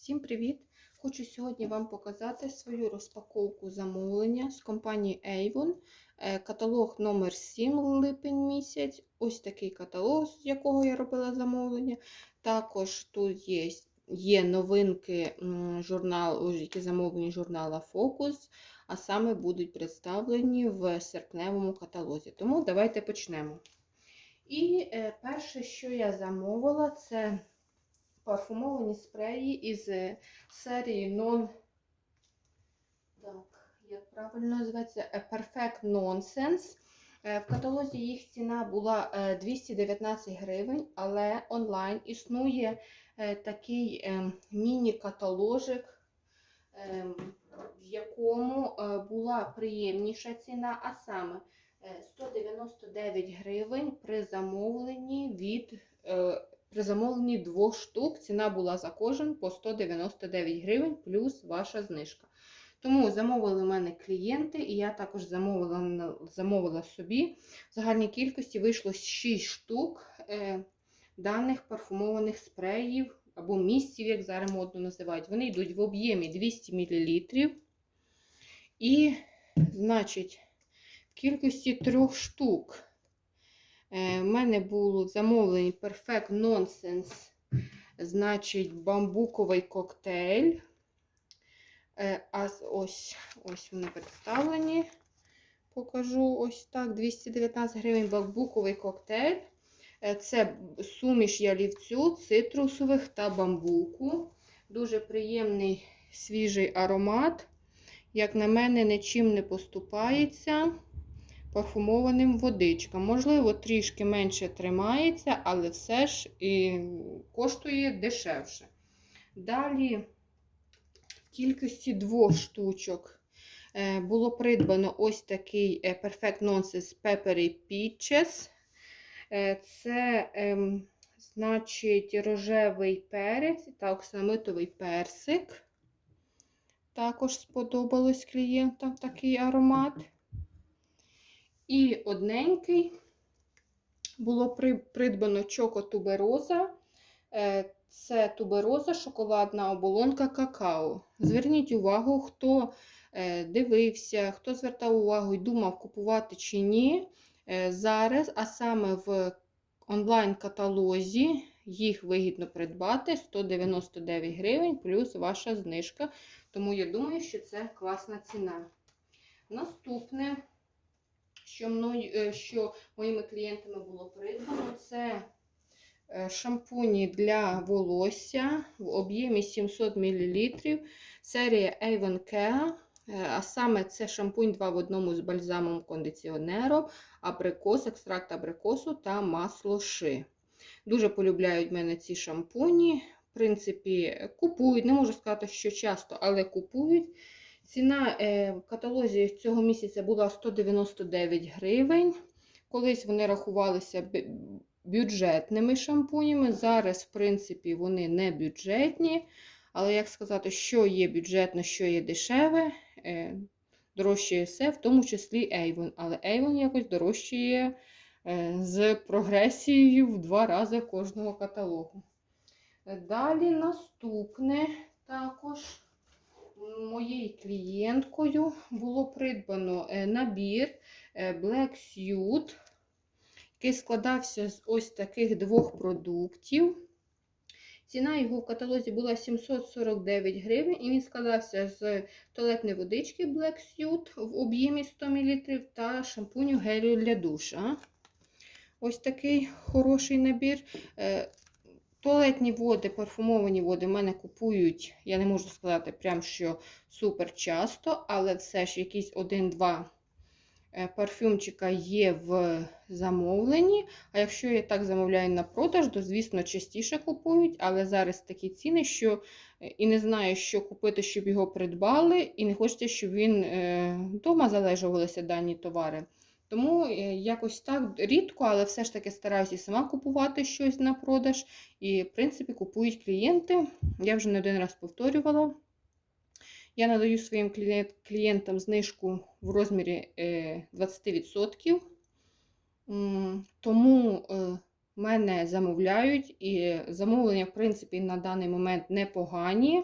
Всім привіт! Хочу сьогодні вам показати свою розпаковку замовлення з компанії Avon. Е, Каталог номер 7 липень місяць. Ось такий каталог, з якого я робила замовлення. Також тут є, є новинки м, журнал, які замовлені журнала Focus, а саме будуть представлені в серпневому каталозі. Тому давайте почнемо. І е, перше, що я замовила, це парфумовані спреї із е, серії Non. Так, як правильно називається? Е, Perfect Nonsense. Е, В каталозі їх ціна була е, 219 гривень, але онлайн існує такий міні-каталожик, в якому була приємніша ціна, а саме е, 199 гривень при замовленні від при замовленні двох штук ціна була за кожен по 199 гривень плюс ваша знижка. Тому замовили в мене клієнти, і я також замовила, замовила собі. В загальній кількості вийшло 6 штук е, даних парфумованих спреїв або місців, як зараз модно називають. Вони йдуть в об'ємі 200 мл. І, значить, в кількості трьох штук. Е, в мене було замовлені Perfect Nonsense, значить, бамбуковий коктейль. Е, а ось, ось вони представлені. Покажу ось так: 219 гривень бамбуковий коктейль. Е, Це суміш ялівцю, цитрусових та бамбуку. Дуже приємний свіжий аромат. Як на мене, нічим не поступається парфумованим водичкам. Можливо, трішки менше тримається, але все ж і коштує дешевше. Далі в кількості двох штучок е, було придбано ось такий е, Perfect Nonsense Peppery Peaches. Е, Це, ем, значить, рожевий перець та оксамитовий персик. Також сподобалось клієнтам такий аромат. І одненький було придбано чоко тубероза. Е, Це тубероза, шоколадна оболонка какао. Зверніть увагу, хто е, дивився, хто звертав увагу і думав, купувати чи ні. Е, Зараз, а саме в онлайн-каталозі, їх вигідно придбати 199 гривень плюс ваша знижка. Тому я думаю, що це класна ціна. Наступне що мною, е, що моїми клієнтами було придбано, це е, шампуні для волосся в об'ємі 700 мл. Серія Avon Care. Е, А саме це шампунь 2 в одному з бальзамом кондиціонером, абрикос, екстракт абрикосу та масло ши. Дуже полюбляють мене ці шампуні. В принципі, купують, не можу сказати, що часто, але купують. Ціна е, в каталозі цього місяця була 199 гривень. Колись вони рахувалися бюджетними шампунями. Зараз, в принципі, вони не бюджетні. Але як сказати, що є бюджетно, що є дешеве, е, дорожчає все, в тому числі Avon. Але Avon якось дорожчає е, з прогресією в два рази кожного каталогу. Далі наступне також моєю клієнткою було придбано е, набір е, Black Suit, який складався з ось таких двох продуктів. Ціна його в каталозі була 749 гривень, і він складався з туалетної водички Black Suit в об'ємі 100 мл та шампуню гелю для душа. Ось такий хороший набір. Е, Туалетні води, парфумовані води в мене купують, я не можу сказати, прям що супер часто, але все ж якісь один-два е, парфюмчика є в замовленні. А якщо я так замовляю на продаж, то, звісно, частіше купують, але зараз такі ціни, що е, і не знаю, що купити, щоб його придбали, і не хочеться, щоб він вдома залежувалися дані товари. Тому е, якось так рідко, але все ж таки стараюся сама купувати щось на продаж. І, в принципі, купують клієнти. Я вже не один раз повторювала. Я надаю своїм клієнтам знижку в розмірі е, 20%. Тому е, мене замовляють, і замовлення, в принципі, на даний момент непогані.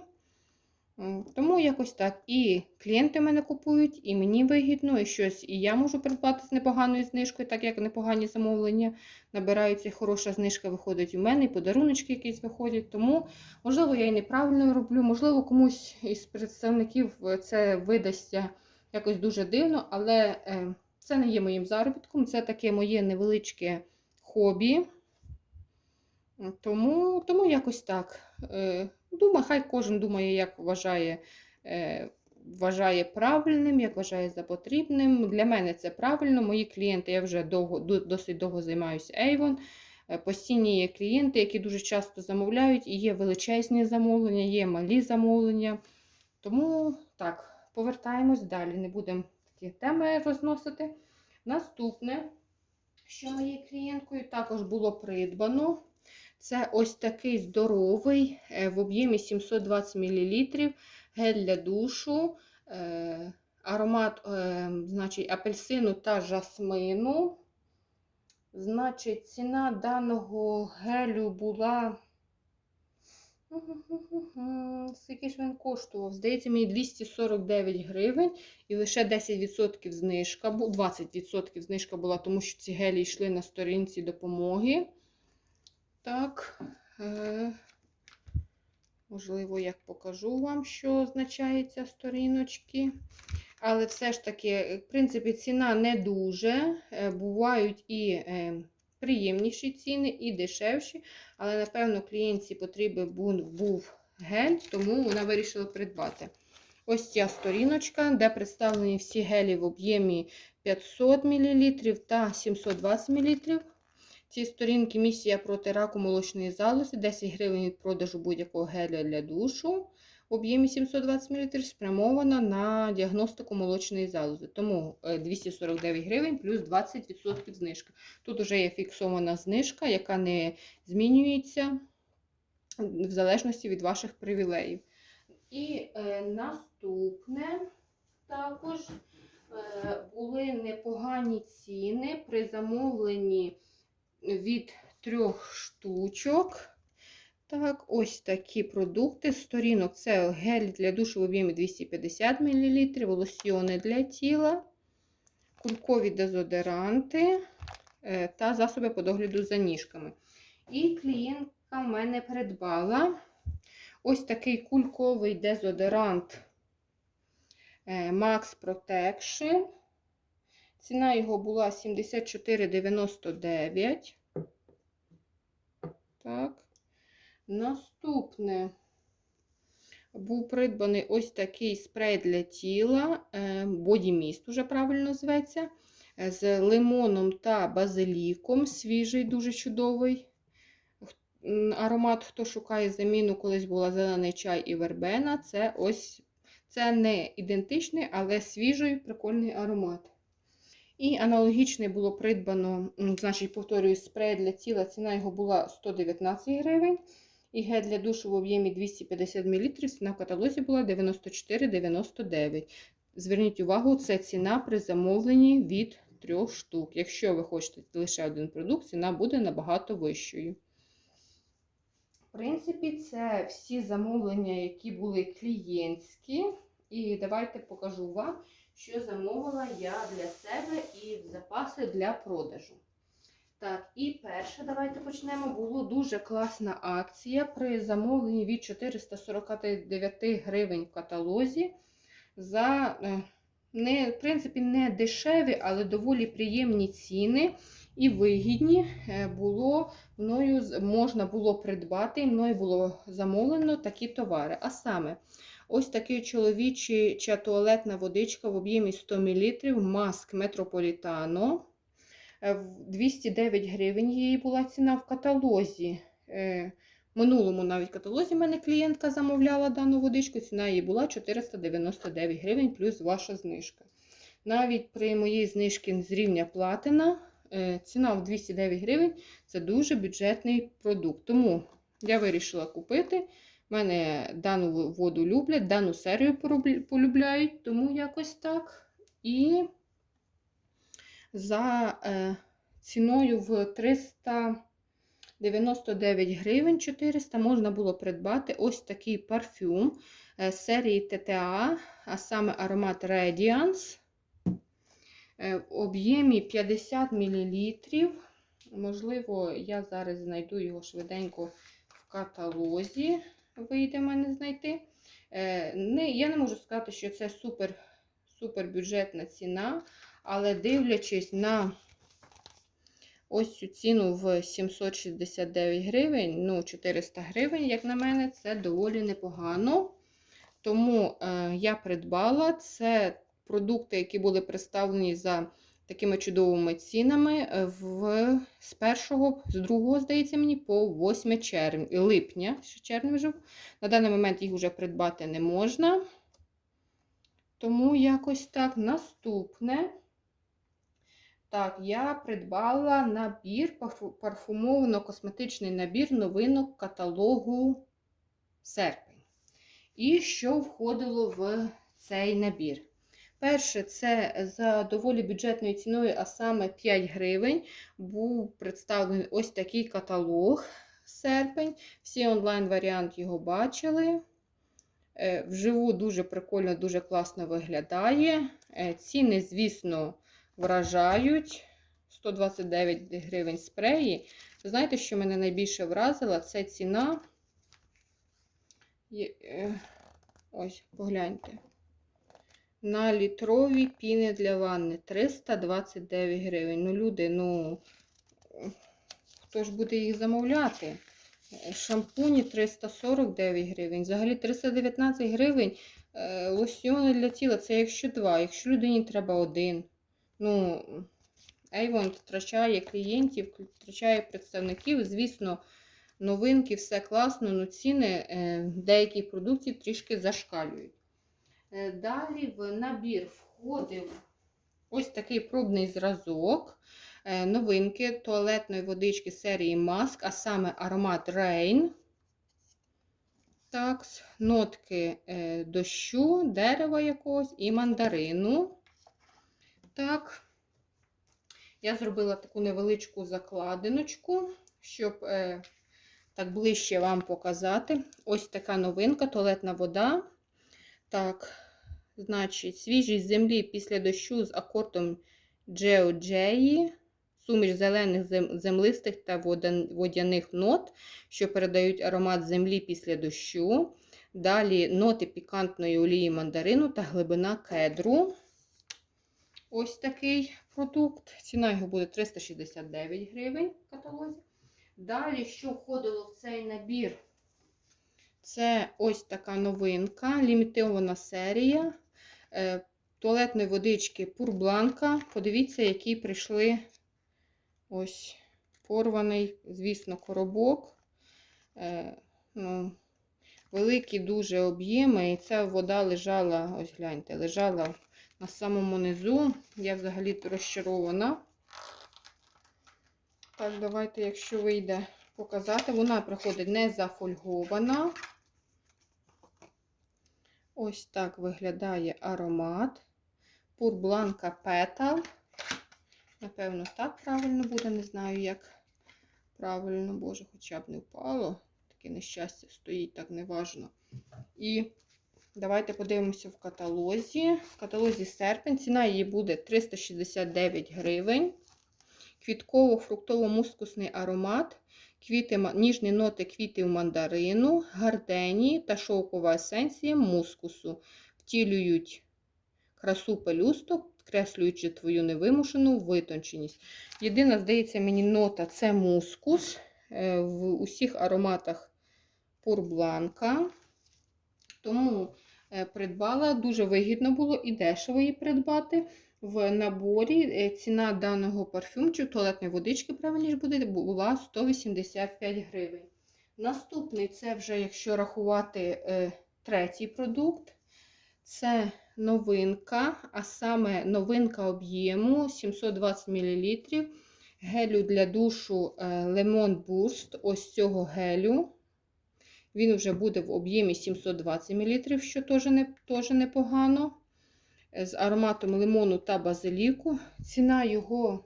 Тому якось так. І клієнти мене купують, і мені вигідно, і щось і я можу придбати з непоганою знижкою, так як непогані замовлення набираються, хороша знижка виходить у мене, і подаруночки якісь виходять. Тому, можливо, я і неправильно роблю, можливо, комусь із представників е, це видасться якось дуже дивно, але е, це не є моїм заробітком, це таке моє невеличке хобі. Тому, тому якось так. Думаю, хай кожен думає, як вважає, е, вважає правильним, як вважає за потрібним. Для мене це правильно. Мої клієнти, я вже довго, досить довго займаюся Avon. Е, Постійні є клієнти, які дуже часто замовляють, і є величезні замовлення, є малі замовлення. Тому так, повертаємось далі. Не будемо такі теми розносити. Наступне, що моєю клієнткою також було придбано. Це ось такий здоровий е, в об'ємі 720 мл гель для душу, е, аромат е, значить, апельсину та жасмину. Значить, ціна даного гелю була. Скільки ж він коштував? Здається, мені 249 гривень і лише 10% знижка, 20% знижка була, тому що ці гелі йшли на сторінці допомоги. Так, е, можливо, як покажу вам, що означає ця сторіночки. Але все ж таки, е, в принципі, ціна не дуже. Е, Бувають і приємніші ціни, і дешевші. Але, напевно, клієнтці потрібен був гель, тому вона вирішила придбати. Ось ця сторіночка, де представлені всі гелі в об'ємі 500 мл та 720 мл. Ці сторінки місія проти раку молочної залози, 10 гривень від продажу будь-якого геля для душу в об'ємі 720 мл спрямована на діагностику молочної залози. Тому е, 249 гривень плюс 20% знижка. Тут вже є фіксована знижка, яка не змінюється в залежності від ваших привілеїв. І е, наступне також е, були непогані ціни при замовленні від трьох штучок. Так, ось такі продукти. Сторінок це гель для душу в об'ємі 250 мл, волосьйони для тіла, кулькові дезодоранти е, та засоби по догляду за ніжками. І клієнтка в мене придбала ось такий кульковий дезодорант е, Max Protection. Ціна його була 74,99. Так. Наступне був придбаний ось такий спрей для тіла, Body Mist, уже правильно зветься, е, з лимоном та базиліком. Свіжий, дуже чудовий. Аромат, хто шукає заміну, колись була зелений чай і вербена. Це ось це не ідентичний, але свіжий, прикольний аромат. І аналогічне було придбано, значить, повторюю, спрей для тіла. Ціна його була 119 гривень. І гель для душу в об'ємі 250 мл. Ціна в каталозі була 94,99. Зверніть увагу, це ціна при замовленні від трьох штук. Якщо ви хочете лише один продукт, ціна буде набагато вищою. В принципі, це всі замовлення, які були клієнтські. І давайте покажу вам, що замовила я для себе і запаси для продажу. Так, і перше, давайте почнемо. Було дуже класна акція при замовленні від 449 гривень в каталозі. За, е, не, в принципі, не дешеві, але доволі приємні ціни і вигідні е, було мною можна було придбати, і мною було замовлено такі товари. А саме, ось такий чоловічий ча туалетна водичка в об'ємі 100 мл, маск Метрополітано. Е, 209 гривень її була ціна в каталозі. Е, минулому навіть каталозі в мене клієнтка замовляла дану водичку, ціна її була 499 гривень плюс ваша знижка. Навіть при моїй знижці з рівня платина е, ціна в 209 гривень це дуже бюджетний продукт. Тому я вирішила купити. У мене дану воду люблять, дану серію полюбляють, тому якось так. І за е, ціною в 300 99 гривень 400 можна було придбати ось такий парфюм е, серії ТТА, а саме аромат Radiance е, в об'ємі 50 мл. Можливо, я зараз знайду його швиденько в каталозі. Вийде мене знайти. Е, Не, я не можу сказати, що це супер, супер бюджетна ціна, але дивлячись на ось цю ціну в 769 гривень, ну 400 гривень, як на мене, це доволі непогано. Тому е, я придбала це продукти, які були представлені за такими чудовими цінами е, в, з 1, з 2, здається мені, по 8 червня, липня, ще червня вже. На даний момент їх вже придбати не можна. Тому якось так. Наступне. Так, я придбала набір, парфумовано-косметичний набір новинок каталогу серпень. І що входило в цей набір? Перше, це за доволі бюджетною ціною, а саме 5 гривень, був представлений ось такий каталог серпень. Всі онлайн-варіант його бачили. Е, Вживу дуже прикольно, дуже класно виглядає. Е, Ціни, звісно, вражають. 129 гривень спреї. Знаєте, що мене найбільше вразило? Це ціна. Е, ось, погляньте на літрові піни для ванни 329 гривень. Ну, люди, ну, хто ж буде їх замовляти? Шампуні 349 гривень. Взагалі 319 гривень. Е, лосьйони для тіла це якщо два. Якщо людині треба один. Ну, Avon втрачає клієнтів, втрачає представників. Звісно, новинки, все класно, але ціни е, деяких продуктів трішки зашкалюють. Е, далі в набір входив ось такий пробний зразок е, новинки туалетної водички серії Mask, а саме аромат Rain. Так, нотки е, дощу, дерева якогось і мандарину. Так, я зробила таку невеличку закладиночку, щоб так ближче вам показати. Ось така новинка, туалетна вода. Так, значить, свіжість землі після дощу з акортом Джеоджеї, суміш зелених землистих та водяних нот, що передають аромат землі після дощу. Далі ноти пікантної олії мандарину та глибина кедру. Ось такий продукт. Ціна його буде 369 гривень в каталозі. Далі, що входило в цей набір? Це ось така новинка, лімітована серія е, туалетної водички Пурбланка. Подивіться, які прийшли ось порваний, звісно, коробок. Е, ну, Великі дуже об'єми, і ця вода лежала, ось гляньте, лежала на самому низу. Я взагалі розчарована. Так, давайте, якщо вийде показати, вона приходить не зафольгована. Ось так виглядає аромат. Пурбланка петал. Напевно, так правильно буде, не знаю, як правильно, боже, хоча б не впало. Таке нещастя стоїть, так неважно. І давайте подивимося в каталозі. В каталозі серпень. Ціна її буде 369 гривень. Квітково-фруктово-мускусний аромат квіти, ніжні ноти квітів мандарину, гарденії та шовкова есенція мускусу втілюють красу пелюсток, підкреслюючи твою невимушену витонченість. Єдина, здається, мені нота це мускус. Е, в усіх ароматах пурбланка. Тому е, придбала, дуже вигідно було і дешево її придбати в наборі е, ціна даного парфюмчу, туалетної водички, правильніше буде, була 185 гривень. Наступний це вже, якщо рахувати е, третій продукт, це новинка, а саме новинка об'єму 720 мл. Гелю для душу е, Lemon Burst, ось цього гелю. Він вже буде в об'ємі 720 мл, що теж непогано з ароматом лимону та базиліку. Ціна його,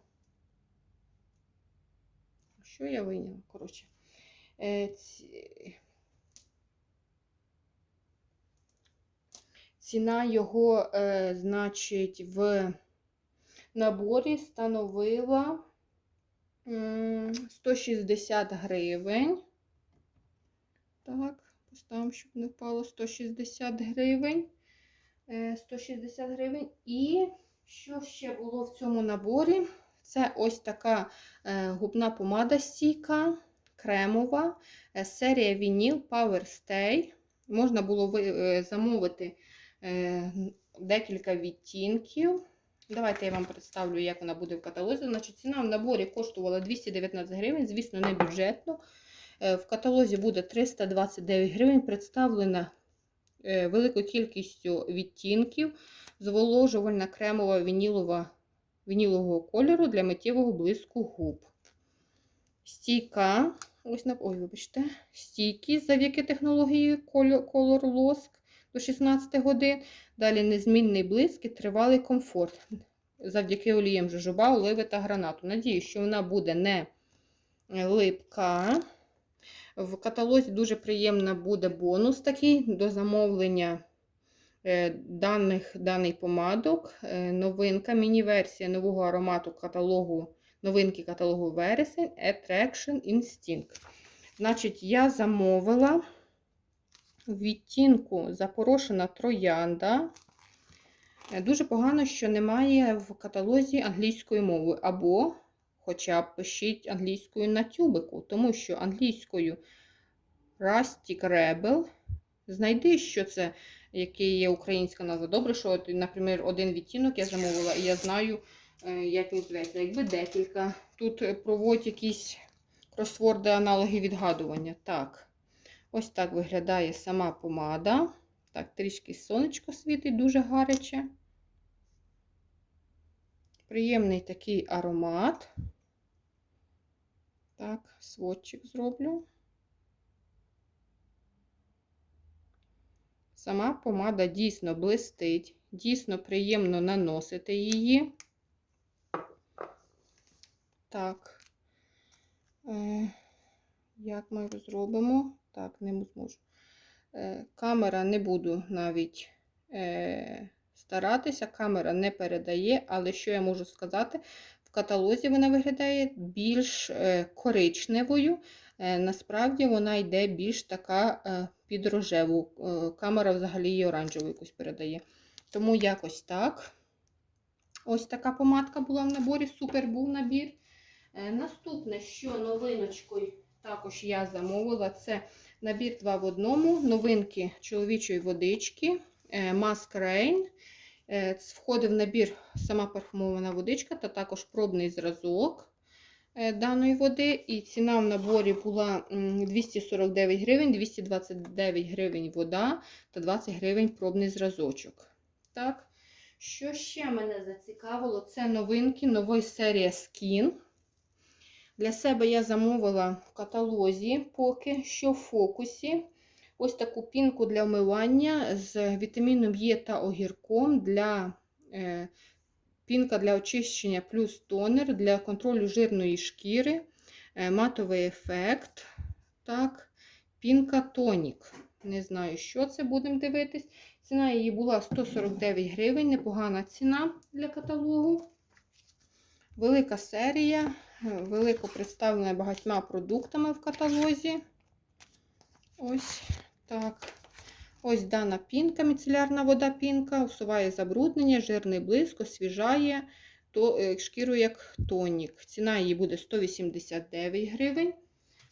Що я виняла? Коротше. Е, Ціна його, е, значить, в наборі становила 160 гривень. Так, поставимо, щоб не впало 160 гривень. Е, 160 гривень. І що ще було в цьому наборі? Це ось така е, губна помада стійка, кремова, е, серія Vinyl Power Stay. Можна було е, замовити е, декілька відтінків. Давайте я вам представлю, як вона буде в каталозі. Значить, ціна в наборі коштувала 219 гривень, звісно, не бюджетно. Е, В каталозі буде 329 гривень, представлена е, великою кількістю відтінків, зволожувальна кремова вінілова, вінілового кольору для миттєвого блиску губ. Стійка, ось на ой, вибачте, стійкі завдяки технології Color Losk до 16 годин. Далі незмінний блиск і тривалий комфорт завдяки олієм жожоба, оливи та гранату. Надію, що вона буде не липка. В каталозі дуже приємно буде бонус такий до замовлення е, даних, даний помадок. Е, Новинка, міні-версія нового аромату каталогу, новинки каталогу вересень Attraction Instinct. Значить, я замовила в відтінку запорошена троянда. Е, Дуже погано, що немає в каталозі англійської мови, або хоча б пишіть англійською на тюбику, тому що англійською Rustic Rebel. Знайди, що це, який є українська назва. Добре, що, наприклад, один відтінок я замовила, і я знаю, е, як він зветься. Якби декілька. Тут е, проводять якісь кросворди, аналоги відгадування. Так, ось так виглядає сама помада. Так, трішки сонечко світить, дуже гаряче. Приємний такий аромат. Так, сводчик зроблю. Сама помада дійсно блистить, дійсно приємно наносити її. Так, е, як ми зробимо? Так, не зможу. Е, камера не буду навіть е, старатися, камера не передає, але що я можу сказати? В каталозі вона виглядає більш е, коричневою. Е, насправді вона йде більш така е, під рожеву. Камера взагалі її оранжеву якусь передає. Тому якось так. Ось така помадка була в наборі, супер був набір. Наступне, що новиночкою також я замовила, це набір 2 в одному, новинки чоловічої водички, Mask Rain. Е, Входив в набір сама парфумована водичка та також пробний зразок е, даної води. І ціна в наборі була 249 гривень, 229 гривень вода та 20 гривень пробний зразочок. Так. Що ще мене зацікавило? Це новинки, нова серія Skin. Для себе я замовила в каталозі поки що в фокусі. Ось таку пінку для вмивання з вітаміном Е та огірком для е, пінка для очищення плюс тонер для контролю жирної шкіри, е, матовий ефект. Так, пінка тонік. Не знаю, що це будемо дивитись. Ціна її була 149 гривень, непогана ціна для каталогу. Велика серія, е, велико представлена багатьма продуктами в каталозі. Ось так. Ось дана пінка, міцелярна вода пінка, усуває забруднення, жирний блиск, освіжає то, е, шкіру як тонік. Ціна її буде 189 гривень.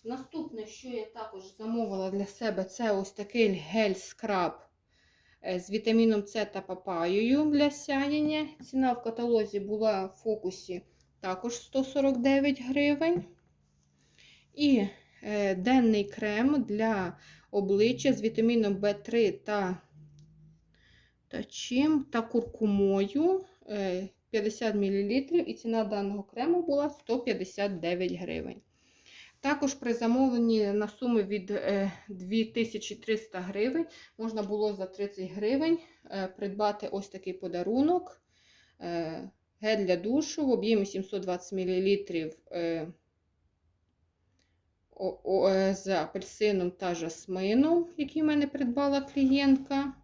Наступне, що я також замовила для себе, це ось такий гель-скраб е, з вітаміном С та папаєю для сяєння. Ціна в каталозі була в фокусі також 149 гривень. І е, денний крем для обличчя з вітаміном В3 та, та чим та куркумою е, 50 мл. І ціна даного крему була 159 гривень. Також при замовленні на суму від е, 2300 гривень можна було за 30 гривень е, придбати ось такий подарунок. Е, Гель для душу в об'ємі 720 мл е, з апельсином та жасмином, який в мене придбала клієнтка.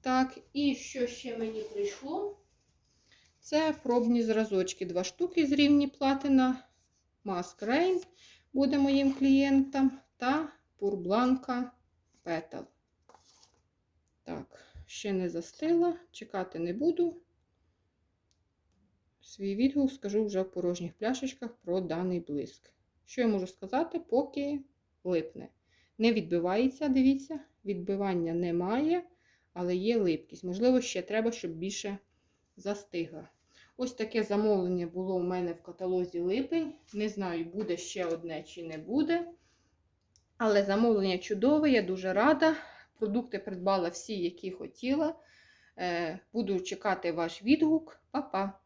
Так, і що ще мені прийшло? Це пробні зразочки. Два штуки з рівні платина. Mask Rain буде моїм клієнтам. Та пурбланка Petal. Так, ще не застила, чекати не буду. Свій відгук скажу вже в порожніх пляшечках про даний блиск. Що я можу сказати, поки липне. Не відбивається, дивіться, відбивання немає, але є липкість. Можливо, ще треба, щоб більше застигла. Ось таке замовлення було у мене в каталозі липень. Не знаю, буде ще одне чи не буде. Але замовлення чудове, я дуже рада. Продукти придбала всі, які хотіла. Е, Буду чекати ваш відгук. Па-па!